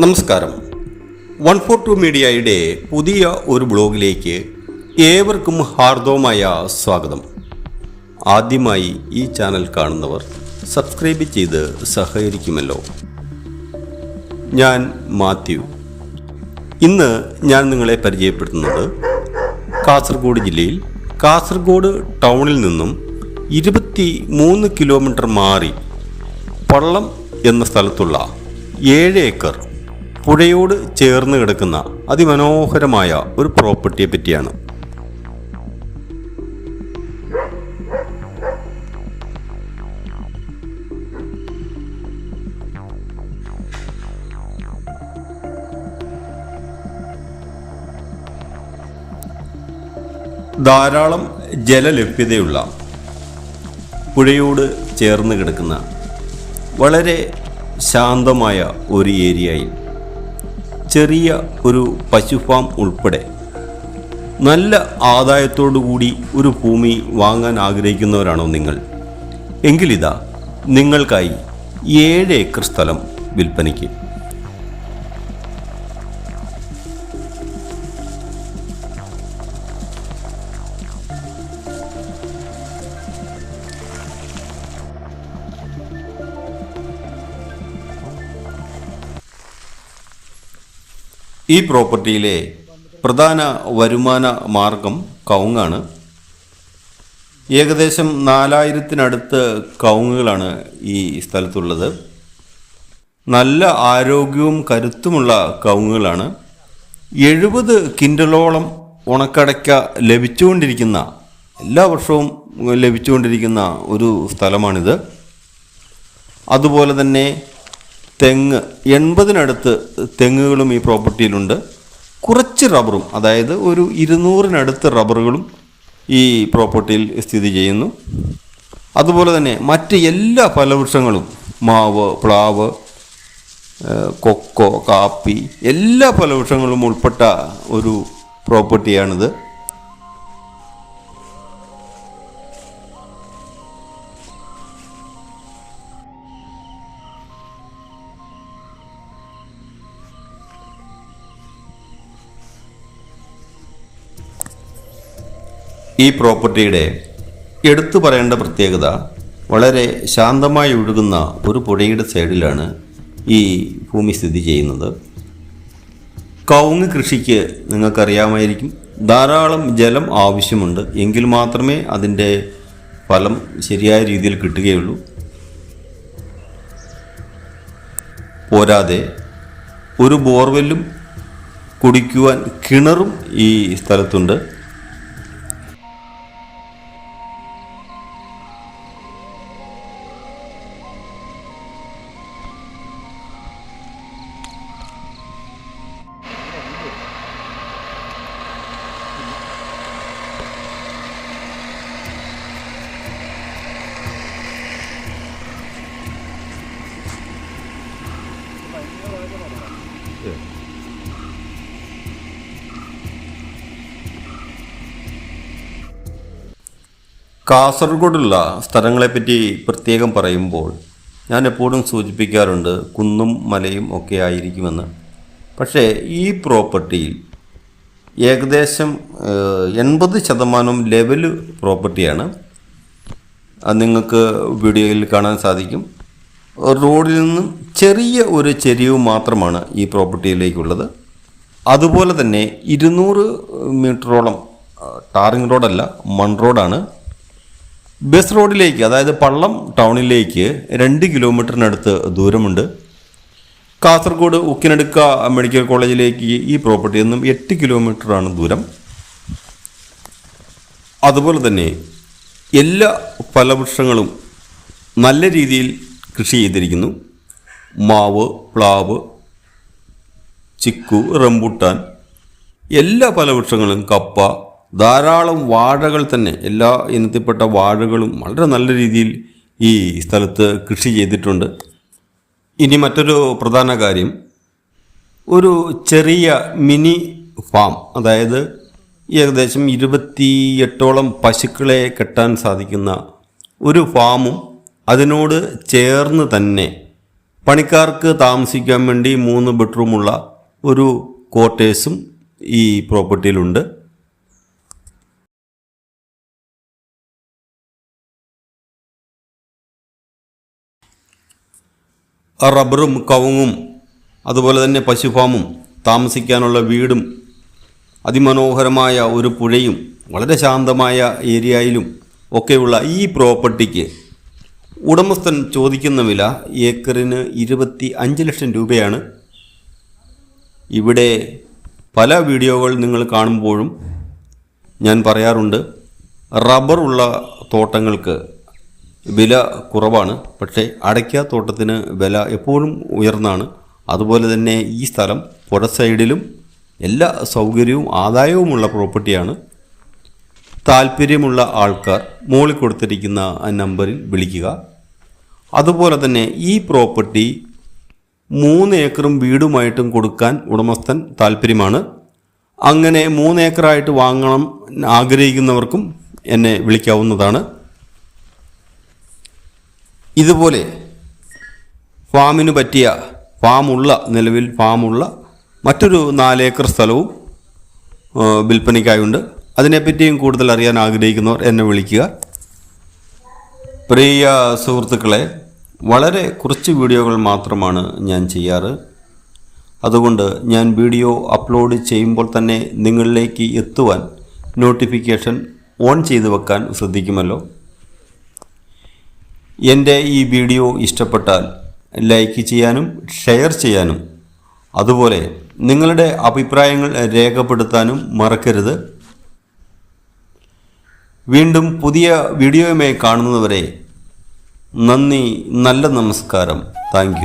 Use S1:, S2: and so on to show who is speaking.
S1: നമസ്കാരം. One four to മീഡിയയുടെ പുതിയ ഒരു ബ്ലോഗിലേക്ക് ഏവർക്കും ഹാർദവമായ സ്വാഗതം. ആദ്യമായി ഈ ചാനൽ കാണുന്നവർ സബ്സ്ക്രൈബ് ചെയ്ത് സഹകരിക്കുമല്ലോ. ഞാൻ മാത്യു. ഇന്ന് ഞാൻ നിങ്ങളെ പരിചയപ്പെടുത്തുന്നത് കാസർഗോഡ് ജില്ലയിൽ കാസർഗോഡ് ടൗണിൽ നിന്നും ഇരുപത്തി മൂന്ന് കിലോമീറ്റർ മാറി പള്ളം എന്ന സ്ഥലത്തുള്ള ഏഴ് ഏക്കർ പുഴയോട് ചേർന്ന് കിടക്കുന്ന അതിമനോഹരമായ ഒരു പ്രോപ്പർട്ടിയെ പറ്റിയാണ്. ധാരാളം ജലലഭ്യതയുള്ള പുഴയോട് ചേർന്ന് കിടക്കുന്ന വളരെ ശാന്തമായ ഒരു ഏരിയയിൽ ചെറിയ ഒരു പശു ഫാം ഉൾപ്പെടെ നല്ല ആദായത്തോടു കൂടി ഒരു ഭൂമി വാങ്ങാൻ ആഗ്രഹിക്കുന്നവരാണോ നിങ്ങൾ? എങ്കിലിതാ നിങ്ങൾക്കായി ഏഴ് ഏക്കർ സ്ഥലം വിൽപ്പനയ്ക്ക്. ഈ പ്രോപ്പർട്ടിയിലെ പ്രധാന വരുമാന മാർഗം കവുങ്ങാണ്. ഏകദേശം നാലായിരത്തിനടുത്ത് കവുങ്ങുകളാണ് ഈ സ്ഥലത്തുള്ളത്. നല്ല ആരോഗ്യവും കരുത്തുമുള്ള കവുങ്ങുകളാണ്. എഴുപത് കിൻഡലോളം ഉണക്കടയ്ക്ക ലഭിച്ചുകൊണ്ടിരിക്കുന്ന എല്ലാ വർഷവും ലഭിച്ചുകൊണ്ടിരിക്കുന്ന ഒരു സ്ഥലമാണിത്. അതുപോലെ തന്നെ തെങ്ങ് എൺപതിനടുത്ത് തെങ്ങുകളും ഈ പ്രോപ്പർട്ടിയിലുണ്ട്. കുറച്ച് റബ്ബറും അതായത് ഒരു ഇരുന്നൂറിനടുത്ത് റബ്ബറുകളും ഈ പ്രോപ്പർട്ടിയിൽ സ്ഥിതി ചെയ്യുന്നു. അതുപോലെ തന്നെ മറ്റ് എല്ലാ ഫലവൃക്ഷങ്ങളും മാവ് പ്ലാവ് കൊക്കോ കാപ്പി എല്ലാ ഫലവൃക്ഷങ്ങളും ഉൾപ്പെട്ട ഒരു പ്രോപ്പർട്ടിയാണിത്. ഈ പ്രോപ്പർട്ടിയുടെ എടുത്തു പറയേണ്ട പ്രത്യേകത വളരെ ശാന്തമായി ഒഴുകുന്ന ഒരു പുഴയുടെ സൈഡിലാണ് ഈ ഭൂമി സ്ഥിതി ചെയ്യുന്നത്. കവുങ്ങ് കൃഷിക്ക് നിങ്ങൾക്കറിയാമായിരിക്കും. ധാരാളം ജലം ആവശ്യമുണ്ട്. എങ്കിൽ മാത്രമേ അതിന്റെ ഫലം ശരിയായ രീതിയിൽ കിട്ടുകയുള്ളൂ. പോരാതെ ഒരു ബോർവെല്ലും കുടിക്കുവാൻ കിണറും ഈ സ്ഥലത്തുണ്ട്. കാസർഗോഡുള്ള സ്ഥലങ്ങളെപ്പറ്റി പ്രത്യേകം പറയുമ്പോൾ ഞാൻ എപ്പോഴും സൂചിപ്പിക്കാറുണ്ട് കുന്നും മലയും ഒക്കെ ആയിരിക്കുമെന്ന്. പക്ഷേ ഈ പ്രോപ്പർട്ടിയിൽ ഏകദേശം എൺപത് ശതമാനം ലെവൽ പ്രോപ്പർട്ടിയാണ്. അത് നിങ്ങൾക്ക് വീഡിയോയിൽ കാണാൻ സാധിക്കും. റോഡിൽ നിന്നും ചെറിയ ഒരു ചെരിവ് മാത്രമാണ് ഈ പ്രോപ്പർട്ടിയിലേക്കുള്ളത്. അതുപോലെ തന്നെ ഇരുന്നൂറ് മീറ്ററോളം ടാറിംഗ് റോഡല്ല മൺ റോഡാണ്. ബസ് റോഡിലേക്ക് അതായത് പള്ളം ടൗണിലേക്ക് രണ്ട് കിലോമീറ്ററിനടുത്ത് ദൂരമുണ്ട്. കാസർഗോഡ് ഉക്കിനടുക്ക മെഡിക്കൽ കോളേജിലേക്ക് ഈ പ്രോപ്പർട്ടിയിൽ നിന്നും എട്ട് കിലോമീറ്ററാണ് ദൂരം. അതുപോലെ തന്നെ എല്ലാ ഫലവൃക്ഷങ്ങളും നല്ല രീതിയിൽ കൃഷി ചെയ്തിരിക്കുന്നു. മാവ് പ്ലാവ് ചിക്കു റംബുട്ടാൻ എല്ലാ ഫലവൃക്ഷങ്ങളും കപ്പ ധാരാളം വാഴകൾ തന്നെ എല്ലാ ഇനത്തിൽപ്പെട്ട വാഴകളും വളരെ നല്ല രീതിയിൽ ഈ സ്ഥലത്ത് കൃഷി ചെയ്തിട്ടുണ്ട്. ഇനി മറ്റൊരു പ്രധാന കാര്യം ഒരു ചെറിയ മിനി ഫാം അതായത് ഏകദേശം ഇരുപത്തിയെട്ടോളം പശുക്കളെ കെട്ടാൻ സാധിക്കുന്ന ഒരു ഫാമും അതിനോട് ചേർന്ന് തന്നെ പണിക്കാർക്ക് താമസിക്കാൻ വേണ്ടി മൂന്ന് ബെഡ്റൂമുള്ള ഒരു ക്വാർട്ടേഴ്സും ഈ പ്രോപ്പർട്ടിയിലുണ്ട്. റബ്ബറും കവുങ്ങും അതുപോലെ തന്നെ പശുഫാമും താമസിക്കാനുള്ള വീടും അതിമനോഹരമായ ഒരു പുഴയും വളരെ ശാന്തമായ ഏരിയയിലും ഒക്കെയുള്ള ഈ പ്രോപ്പർട്ടിക്ക് ഉടമസ്ഥൻ ചോദിക്കുന്ന വില ഏക്കറിന് ഇരുപത്തി അഞ്ച് ലക്ഷം രൂപയാണ്. ഇവിടെ പല വീഡിയോകൾ നിങ്ങൾ കാണുമ്പോഴും ഞാൻ പറയാറുണ്ട് റബ്ബറുള്ള തോട്ടങ്ങൾക്ക് വില കുറവാണ്. പക്ഷേ അടയ്ക്ക തോട്ടത്തിന് വില എപ്പോഴും ഉയർന്നാണ്. അതുപോലെ തന്നെ ഈ സ്ഥലം പുഴ സൈഡിലും എല്ലാ സൗകര്യവും ആദായവുമുള്ള പ്രോപ്പർട്ടിയാണ്. താല്പര്യമുള്ള ആൾക്കാർ മുകളിൽ കൊടുത്തിരിക്കുന്ന നമ്പറിൽ വിളിക്കുക. അതുപോലെ തന്നെ ഈ പ്രോപ്പർട്ടി മൂന്ന് ഏക്കറും വീടുമായിട്ടും കൊടുക്കാൻ ഉടമസ്ഥൻ താല്പര്യമാണ്. അങ്ങനെ മൂന്ന് ഏക്കറായിട്ട് വാങ്ങണം ആഗ്രഹിക്കുന്നവർക്കും എന്നെ വിളിക്കാവുന്നതാണ്. ഇതുപോലെ ഫാമിന് പറ്റിയ ഫാമുള്ള നിലവിൽ ഫാമുള്ള മറ്റൊരു നാലേക്കർ സ്ഥലവും വിൽപ്പനയ്ക്കായുണ്ട്. അതിനെപ്പറ്റിയും കൂടുതൽ അറിയാൻ ആഗ്രഹിക്കുന്നവർ എന്നെ വിളിക്കുക. പ്രിയ സുഹൃത്തുക്കളെ വളരെ കുറച്ച് വീഡിയോകൾ മാത്രമാണ് ഞാൻ ചെയ്യാറ്. അതുകൊണ്ട് ഞാൻ വീഡിയോ അപ്ലോഡ് ചെയ്യുമ്പോൾ തന്നെ നിങ്ങളിലേക്ക് എത്തുവാൻ നോട്ടിഫിക്കേഷൻ ഓൺ ചെയ്തു വെക്കാൻ ശ്രദ്ധിക്കുമല്ലോ. എന്റെ ഈ വീഡിയോ ഇഷ്ടപ്പെട്ടാൽ ലൈക്ക് ചെയ്യാനും ഷെയർ ചെയ്യാനും അതുപോലെ നിങ്ങളുടെ അഭിപ്രായങ്ങൾ രേഖപ്പെടുത്താനും മറക്കരുത്. വീണ്ടും പുതിയ വീഡിയോയുമായി കാണുന്നവരെ നന്ദി നല്ല നമസ്കാരം. താങ്ക്